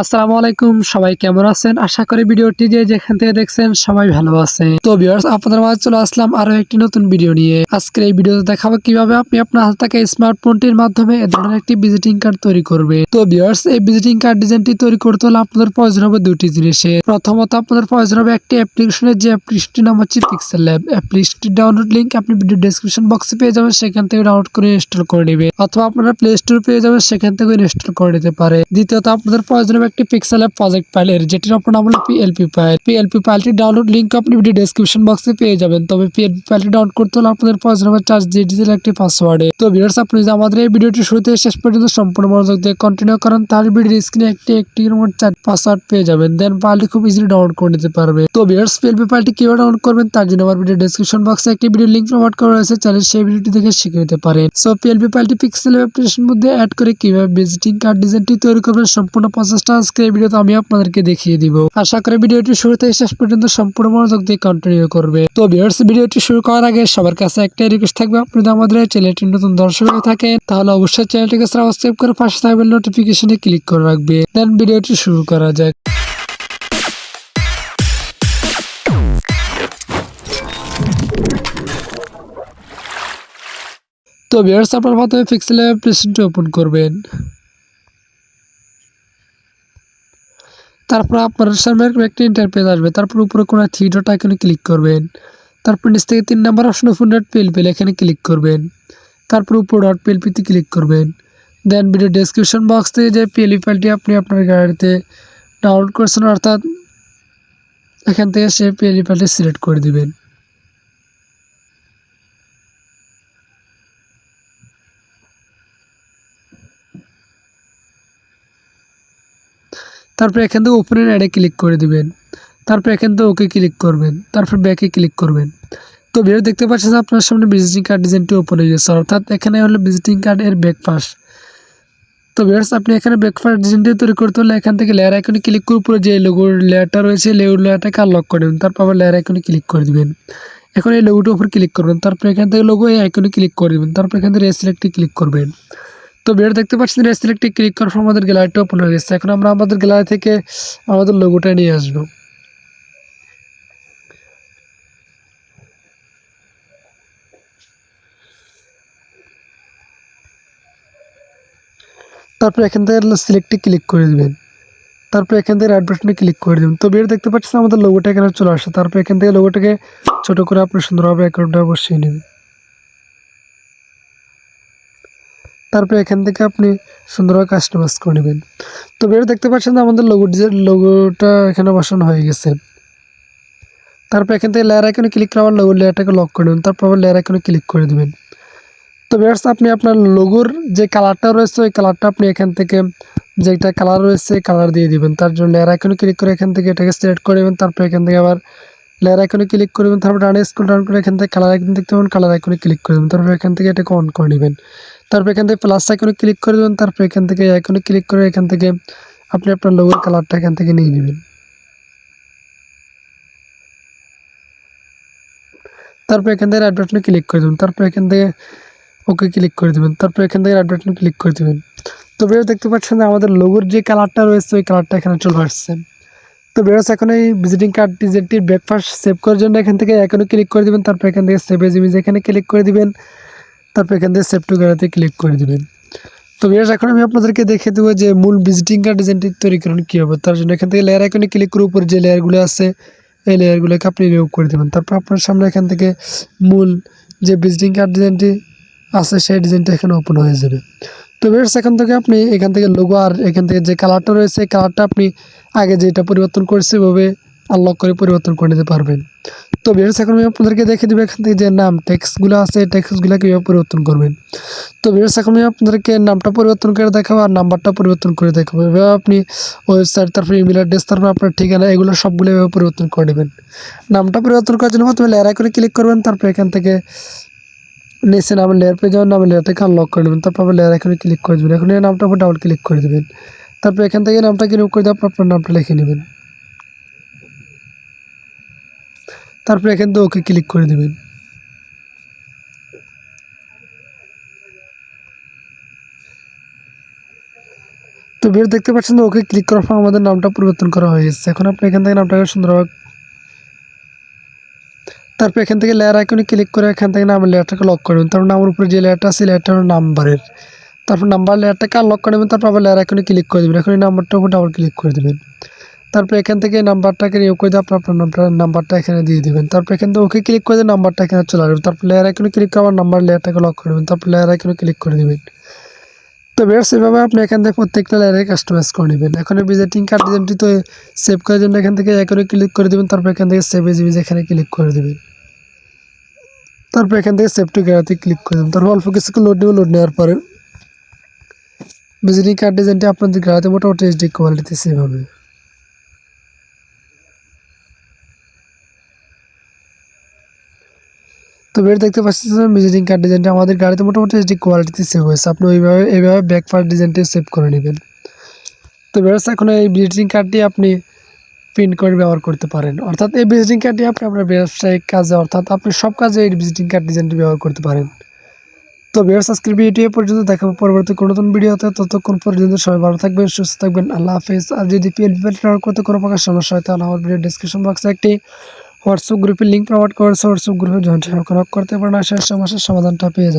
আসসালামু আলাইকুম, সবাই কেমন আছেন? আশা করি ভিডিওটি যে যেখান থেকে দেখছেন সবাই ভালো আছে তো ভিউয়ার্স, আপনাদের মাঝে চলে আসলাম আরও একটি নতুন ভিডিও নিয়ে। আজকের এই ভিডিওতে দেখাবো কীভাবে আপনি আপনার হাতে থাকা স্মার্টফোনটির মাধ্যমে এ ধরনের একটি ভিজিটিং কার্ড তৈরি করবে। তো ভিউয়ার্স, এই ভিজিটিং কার্ড ডিজাইনটি তৈরি করতে হলে আপনাদের প্রয়োজন হবে দুটি জিনিসের প্রথমত, আপনাদের প্রয়োজন হবে একটি অ্যাপ্লিকেশনের যে অ্যাপ্লিকেশনটির নাম হচ্ছে পিক্সেল ল্যাব অ্যাপ্লিকেশনটির ডাউনলোড লিঙ্ক আপনি ভিডিও ডেসক্রিপশন বক্সে পেয়ে যাবেন, সেখান থেকে ডাউনলোড করে ইনস্টল করে নেবে। অথবা আপনারা প্লে স্টোর পেয়ে যাবেন, সেখান থেকে ইনস্টল করে নিতে পারে। দ্বিতীয়ত, আপনাদের প্রয়োজন হবে একটি পিক্সেল অ্যাপ প্রজেক্ট ফাইলের যেটির আপনার নাম হলো পিএলপি ফাইল পিএলপি ফাইলটি ডাউনলোড লিঙ্ক আপনি ভিডিও ডেসক্রিপশন বক্সে পেয়ে যাবেন। তবে পিএলপি ফাইলটি ডাউনলোড করতে হলে আপনাদের প্রয়োজন হবে চার্জ ডিজিটাল একটি পাসওয়ার্ডে তো ভিউয়ার্স আপনি যদি আমাদের এই ভিডিওটি শুরু থেকে শেষ পর্যন্ত সম্পূর্ণ মনোযোগ দিয়ে কন্টিনিউ করেন, তাহলে ভিডিও স্ক্রিনে একটি একটি চার পাসওয়ার্ড পেয়ে যাবেন। দেন ফাইলটি খুব ইজিলি ডাউনলোড করে নিতে পারবে। তো ভিউয়ার্স পিএলপি ফাইলটি কীভাবে ডাউনলোড করবেন, তার জন্য আমার ভিডিও ডেসক্রিপশন বক্সে একটি ভিডিও লিঙ্ক প্রোভাইড করা রয়েছে। চাইলে সেই ভিডিওটি দেখে শিখে নিতে পারেন। সো পিএলপি ফাইলটি পিক্সেল অ্যাপ্লিকেশন মধ্যে অ্যাড করে কীভাবে ভিজিটিং কার্ড ডিজাইনটি তৈরি করবেন, সম্পূর্ণ প্রসেসটা আজকে এই ভিডিওতে আমি আপনাদেরকে দেখিয়ে দিব। আশা করি ভিডিওটি শুরু থেকে শেষ পর্যন্ত সম্পূর্ণ মনোযোগ দিয়ে কন্টিনিউ করবে। তো ভিউয়ার্স ভিডিওটি শুরু করার আগে সবার কাছে একটাই রিকোয়েস্ট থাকবে, আপনি যদি আমাদের চ্যানেলটি নতুন দর্শক হয়ে থাকেন, তাহলে অবশ্যই চ্যানেলটিকে সাবস্ক্রাইব করে পাশে থাকবেন নোটিফিকেশনে ক্লিক করে রাখবে। দেন ভিডিওটি শুরু করা যাক। তো ভিউয়ার্স আপনার প্রথমে পিক্সেল অ্যাপ্লিকেশনটি ওপেন করবেন। তারপর আপনার সামনে এরকম একটা ইন্টারপেজ আসবে। তারপর উপরে কোনো থ্রি ডট আইকনে ক্লিক করবেন। তারপর নিচ থেকে তিন নাম্বার অপশন ফোন ডট পেল এখানে ক্লিক করবেন। তারপর উপর ডট পেল পিতে ক্লিক করবেন। দেন ভিডিও ডেসক্রিপশন বক্স থেকে যে পিএলই ফাইলটি আপনি আপনার গাড়িতে ডাউনলোড করছেন, অর্থাৎ এখান থেকে সে পিএলই ফাইলটি সিলেক্ট করে দিবেন। তারপর এখান থেকে ওপেনের অ্যাডে ক্লিক করে দিবেন। তারপর এখান থেকে ওকে ক্লিক করবেন। তারপর ব্যাকে ক্লিক করবেন। তো ভিডিও দেখতে পাচ্ছেন আপনার সামনে ভিজিটিং কার্ড ডিজাইনটি ওপেন হয়ে গেছে। অর্থাৎ এখানে হলো ভিজিটিং কার্ড এর ব্রেকফাস্ট তো ভিউয়ার্স আপনি এখানে ব্রেকফাস্ট ডিজাইনটি তৈরি করতে হলে এখান থেকে লেয়ার আইকনে ক্লিক করে উপরে যে লোগোর লেয়ারটা রয়েছে লেয়ার লেয়ারটাকে আনলক করে দেবেন। তারপর আবার লেয়ার আইকনে ক্লিক করে দিবেন। এখন এই লোগোটার উপর ক্লিক করবেন। তারপর এখান থেকে লোগো এই আইকনে ক্লিক করে দেবেন। তারপর এখান থেকে রেসিলেক্টে ক্লিক করবেন। তো ভিডিও দেখতে পাচ্ছেন রেসিলেক্টে ক্লিক করার পর আমাদের গ্যালারিটা ওপেন হয়ে গেছে। এখন আমরা আমাদের গ্যালারি থেকে আমাদের লোগোটা নিয়ে আসব। তারপর এখান থেকে সিলেক্টে ক্লিক করে দেবেন। তারপর এখান থেকে রাইট ক্লিক করে দেবেন। তো বের দেখতে পাচ্ছেন আমাদের লোগোটা এখানে চলে আসে তারপর এখান থেকে লোগোটাকে ছোট করে আপনি সুন্দরভাবে অ্যাকাউন্টটা বসিয়ে নেবেন। তারপর এখান থেকে আপনি সুন্দরভাবে কাস্টমাইজ করে নেবেন। তো বের দেখতে পাচ্ছেন আমাদের লোগো লোগোটা এখানে বসানো হয়ে গেছে। তারপর এখান থেকে লেয়ার আইকনে ক্লিক করে আবার লোগোর লেয়ারটাকে লক করে নেবেন, তারপর আবার লেয়ার আইকনে ক্লিক করে দেবেন। তো বেয়ার্স আপনি আপনার লোগোর যে কালারটা রয়েছে, ওই কালারটা আপনি এখান থেকে যেটা কালার রয়েছে কালার দিয়ে দিবেন। তার জন্য লেয়ার আইকনে ক্লিক করে এখান থেকে এটাকে সিলেক্ট করে দেবেন তারপর এখান থেকে আবার লেয়ার আইকনে ক্লিক করবেন তারপর ডানে স্কুল ডাউন করে এখান থেকে কালার আইকন দেখতে পাবেন কালার আইকনে ক্লিক করে দেবেন, তারপর এখান থেকে এটাকে অন করে নেবেন। তারপর এখান থেকে প্লাস আইকনে ক্লিক করে দেবেন, তারপর এখান থেকে আইকনে ক্লিক করে এখান থেকে আপনি আপনার লোগোর কালারটা এখান থেকে নিয়ে নেবেন। তারপর এখান থেকে রাইট বাটনে ক্লিক করে দেবেন, তারপর এখান থেকে ওকে ক্লিক করে দেবেন, তারপর এখান থেকে রাইট বাটনে ক্লিক করে দেবেন। তো বেরো দেখতে পাচ্ছেন আমাদের লোগোর যে কালারটা রয়েছে, ওই কালারটা এখানে চলে আসছে। তো বেরোস এখন এই ভিজিটিং কার্ড ডিজাইনটির ব্রেকফাস্ট সেভ করার জন্য এখান থেকে এখনও ক্লিক করে দেবেন, তারপর এখান থেকে সেভ এজ ইমেজ এখানে ক্লিক করে দিবেন। তারপর এখান থেকে সেভ টু গ্যালারিতে ক্লিক করে দেবেন। তো বেরোস এখন আমি আপনাদেরকে দেখে দেবো যে মূল ভিজিটিং কার্ড ডিজাইনটি তৈরি করুন কী হবে। তার জন্য এখান থেকে লেয়ার আইকনে ক্লিক করে উপর যে লেয়ারগুলো আছে, এই লেয়ারগুলোকে আপনি রিমুভ করে দেবেন। তারপর আপনার সামনে এখান থেকে মূল যে ভিজিটিং কার্ড ডিজাইনটি আছে, সেই ডিজাইনটা এখানে ওপেন হয়ে যাবে। তো বেশ এখান থেকে আপনি এখান থেকে লোগো আর এখান থেকে যে কালারটা রয়েছে কালারটা আপনি আগে যেটা পরিবর্তন করেছে, ওভাবে আনলক করে পরিবর্তন করে নিতে পারবেন। তো বেশ এখন আমি আপনাদেরকে দেখে দেবো এখান থেকে যে নাম টেক্সটগুলো আছে টেক্সটগুলো কীভাবে পরিবর্তন করবেন। তো বেশ এখন আমি আপনাদেরকে নামটা পরিবর্তন করে দেখাবো আর নাম্বারটা পরিবর্তন করে দেখাবো। এভাবে আপনি ওয়েবসাইট তারপর ইমেল অ্যাড্রেস তারপর আপনার ঠিকানা, এগুলো সবগুলো এভাবে পরিবর্তন করে নেবেন। নামটা পরিবর্তন করার জন্য প্রথমে লেয়ার করে ক্লিক করবেন, তারপর এখান থেকে নিচে নাম লেয়ার পেয়ে যাবেন নাম লেয়ারটাকে আনলক করে নেবেন, তারপর আবার লেয়ার এখানে ক্লিক করে দেবেন। এখন এই উপর ডাবল ক্লিক করে দেবেন। তারপর এখান থেকে নামটা রিমুভ করে দেওয়ার পর আপনার নামটা লিখে নেবেন। তারপর এখান থেকে ওকে ক্লিক করে দেবেন। তো বের দেখতে পাচ্ছেন যে ওকে ক্লিক করার পর আমাদের নামটা পরিবর্তন করা হয়ে গেছে। এখন আপনি এখান থেকে নামটাকে সুন্দরভাবে তারপর এখান থেকে লেয়ার আইকনে ক্লিক করে এখান থেকে নামের লেয়ারটাকে লক করে নেবেন তারপর নামের উপরে যে লেয়ারটা আছে লেয়ারটা নাম্বারের তারপর নাম্বার লেয়ারটাকে আনলক করে নেবেন, তারপর আবার লেয়ার আইকনে ক্লিক করে দেবেন। এখন এই নাম্বারটার উপর ডাবল ক্লিক করে দেবেন। তারপর এখান থেকে নাম্বারটাকে নিয়োগ করে দিয়ে আপনার আপনার নাম্বারটা এখানে দিয়ে দেবেন। তারপর এখান থেকে ওকে ক্লিক করে নাম্বারটা এখানে চলে আসবে তারপর লেয়ার আইকনে ক্লিক করে আবার নাম্বার লেয়ারটাকে লক করে দেবেন। তারপর লেয়ার আইকনে ক্লিক করে দেবেন। তো বেশ সেভাবে আপনি এখান থেকে প্রত্যেকটা লেয়ারে কাস্টমাইজ করে নেবেন। এখন ভিজিটিং কার্ড ডিজাইনটি তো সেভ করার জন্য এখান থেকে এখানে ক্লিক করে দেবেন, তারপর এখান থেকে সেভ এজিবি এখানে ক্লিক করে দেবেন। তারপর এখান থেকে সেভ টু গ্যালারিতে ক্লিক করে দেবেন। তারপর অল্প কিছুক্ষণ লোড নেবে লোড নেওয়ার পরে ভিজিটিং কার্ড ডিজাইনটি আপনাদের গ্যালারিতে মোটামুটি এইচডি কোয়ালিটিতে সেভ হবে। তো বের দেখতে পাচ্ছেন ভিজিটিং কার্ড ডিজাইনটা আমাদের গাড়িতে মোটামুটি এইচডি কোয়ালিটিতে সেভ হয়েছে। আপনি ওইভাবে, এইভাবে ব্যাক ডিজাইনটি সেভ করে নেবেন। তো বেরোস এখন এই ভিজিটিং কার্ডটি আপনি প্রিন্ট করে ব্যবহার করতে পারেন। অর্থাৎ এই ভিজিটিং কার্ডটি আপনি আপনার ব্যবসায়িক কাজে, অর্থাৎ আপনি সব কাজে এই ভিজিটিং কার্ড ডিজাইনটি ব্যবহার করতে পারেন। তো বেরোস আজকের ভিডিও এ পর্যন্ত। দেখাবো পরবর্তী কোনো নতুন ভিডিওতে ততক্ষণ পর্যন্ত সবাই ভালো থাকবেন, সুস্থ থাকবেন। আল্লাহ হাফেজ। আর যদি পিএলপি করতে কোনো প্রকার সমস্যা হয়, তাহলে আমার ভিডিও ডিসক্রিপশন বক্সে একটি হোয়াটসঅ্যাপ গ্রুপের লিঙ্ক প্রোভাইড করেছে, হোয়াটসঅ্যাপ গ্রুপে জয়েন্ট করতে পারেন আর সমস্যার সমাধানটা পেয়ে যাবেন।